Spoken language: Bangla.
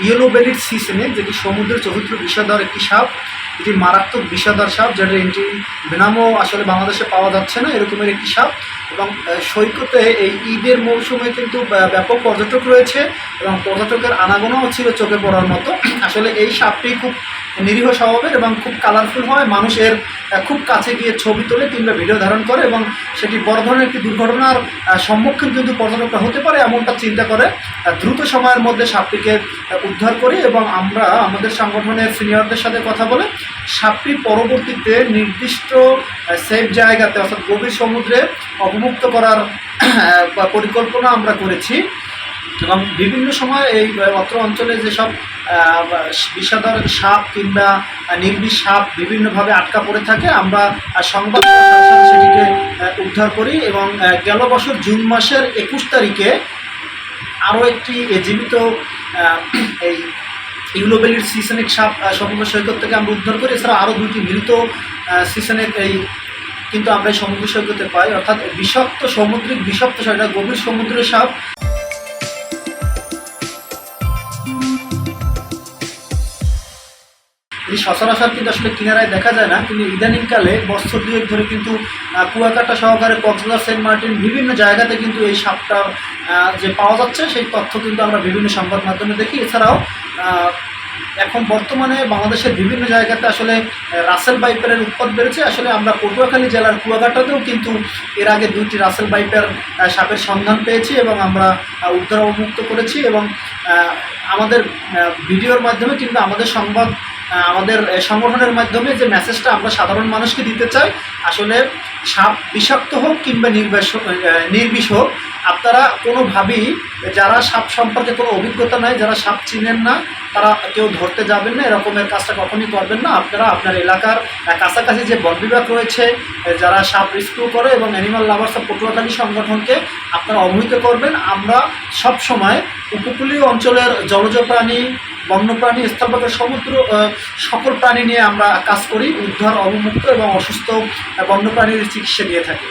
ইয়েলো বেলিড সি যেটি সমুদ্রের চতুর্থ বিষাদার একটি সাপ, এটি মারাত্মক বিষাদার সাপ, যেটা এটি বেনামও আসলে বাংলাদেশে পাওয়া যাচ্ছে না, এরকমের একটি সাপ। এবং সৈকতে এই ঈদের মৌসুমে কিন্তু ব্য- ব্যাপক পর্যটক রয়েছে এবং পর্যটকের আনাগোনাও ছিল চোখে পড়ার মতো। আসলে এই সাপটি খুব নিরীহ স্বভাবের এবং খুব কালারফুল হয়। মানুষের খুব কাছে গিয়ে ছবি তোলে কিংবা ভিডিও ধারণ করে এবং সেটি বড় ধরনের একটি দুর্ঘটনার সম্মুখীন কিন্তু পর্যটকরা হতে পারে এমনটা চিন্তা করে। দ্রুত সময়ের মধ্যে সাপটিকে উদ্ধার করি এবং আমরা আমাদের সংগঠনের সিনিয়রদের সাথে কথা বলে সাপটি পরবর্তীতে নির্দিষ্ট সেফ জায়গাতে অর্থাৎ গভীর সমুদ্রে অবমুক্ত করার পরিকল্পনা আমরা করেছি। এবং বিভিন্ন সময় এই অত্র অঞ্চলে যেসব বিষাদর সাপ কিংবা নির্বিষ সাপ বিভিন্নভাবে আটকা পড়ে থাকে, আমরা সংবাদ সেটিকে উদ্ধার করি এবং গেল বছর জুন মাসের একুশ তারিখে আরও একটি জীবিত এই ইউলোবেলির সিসনেক সাপ সমুদ্র সৈকত থেকে আমরা উদ্ধার করি। এছাড়া আরও দুটি মৃত সিসনেক এই কিন্তু আমরা সমুদ্র সৈকতে পাই। অর্থাৎ বিষাক্ত সামুদ্রিক, বিষাক্ত সাপ গভীর সমুদ্রের সাপ। এই সচরাচর কিন্তু আসলে কিনারায় দেখা যায় না, কিন্তু ইদানিংকালে বছর দুয়েক ধরে কিন্তু কুয়াকাটা সহকারে কক্সবাজার, সেন্ট মার্টিন বিভিন্ন জায়গাতে কিন্তু এই সাপটা যে পাওয়া যাচ্ছে সেই তথ্য কিন্তু আমরা বিভিন্ন সংবাদ মাধ্যমে দেখি। এছাড়াও এখন বর্তমানে বাংলাদেশের বিভিন্ন জায়গাতে আসলে রাসেল বাইপারের উৎপাদ বেড়েছে। আসলে আমরা পটুয়াখালী জেলার কুয়াকাটাতেও কিন্তু এর আগে দুইটি রাসেল বাইপার সাপের সন্ধান পেয়েছি এবং আমরা উদ্ধার অবমুক্ত করেছি এবং আমাদের ভিডিওর মাধ্যমে কিংবা আমাদের সংবাদ আমাদের সংগঠনের মাধ্যমে যে মেসেজটা আমরা সাধারণ মানুষকে দিতে চাই, আসলে সাপ বিষাক্ত হোক কিংবা নির্বিষ নির্বিষ হোক, আপনারা কোনোভাবেই যারা সাপ সম্পর্কে কোনো অভিজ্ঞতা নাই, যারা সাপ চিনেন না, তারা কেউ ধরতে যাবেন না, এরকমের কাজটা কখনই করবেন না। আপনারা আপনার এলাকার কাছাকাছি যে বন বিভাগ রয়েছে যারা সাপ রেস্কিউ করে এবং অ্যানিমাল লাভার্স অফ পটুয়াখালী সংগঠনকে আপনারা অবহিত করবেন। আমরা সব সময় উপকূলীয় অঞ্চলের জলজ প্রাণী বন্যপ্রাণী স্থলভাগের সমুদ্র সকল প্রাণী নিয়ে আমরা কাজ করি, উদ্ধার, অবমুক্ত এবং অসুস্থ বন্যপ্রাণীর চিকিৎসা দিয়ে থাকি।